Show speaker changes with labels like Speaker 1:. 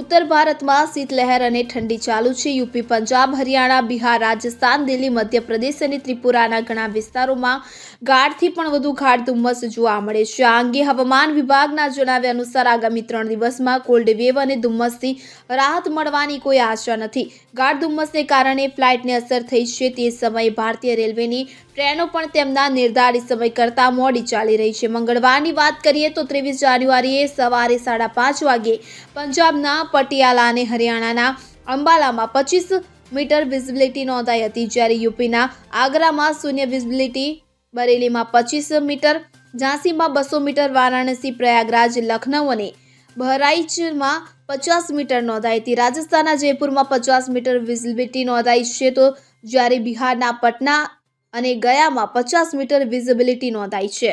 Speaker 1: ઉત્તર ભારતમાં શીતલહેર અને ઠંડી ચાલુ છે. યુપી, પંજાબ, હરિયાણા, બિહાર, રાજસ્થાન, દિલ્હી, મધ્યપ્રદેશ અને ત્રિપુરાના ઘણા વિસ્તારોમાં ગાઢથી પણ વધુ ગાઢ ધુમ્મસ જોવા મળે છે. આ અંગે હવામાન વિભાગના જણાવ્યા અનુસાર આગામી ત્રણ દિવસમાં કોલ્ડ વેવ અને ધુમ્મસથી રાહત મળવાની કોઈ આશા નથી. ગાઢ ધુમ્મસને કારણે ફ્લાઇટને અસર થઈ છે. તે સમયે ભારતીય રેલવેની ટ્રેનો પણ તેમના નિર્ધારિત સમય કરતાં મોડી ચાલી રહી છે. મંગળવારની વાત કરીએ તો ત્રેવીસ જાન્યુઆરીએ સવારે સાડા પાંચ વાગે પંજાબના પટિયાલા અને હરિયાણાના અંબાલામાં પચીસ મીટર વિઝિબિલિટી નોંધાઈ હતી જ્યારે યુપીના આગ્રામાં શૂન્ય વિઝિબિલિટી, બરેલીમાં પચીસ મીટર, ઝાંસીમાં બસો મીટર, વારાણસી, પ્રયાગરાજ, લખનઉ અને બહરાઇચમાં પચાસ મીટર નોંધાઈ હતી. રાજસ્થાનના જયપુરમાં પચાસ મીટર વિઝિબિલિટી નોંધાઈ છે તો જ્યારે બિહારના પટના અને ગયામાં પચાસ મીટર વિઝિબિલિટી નોંધાઈ છે.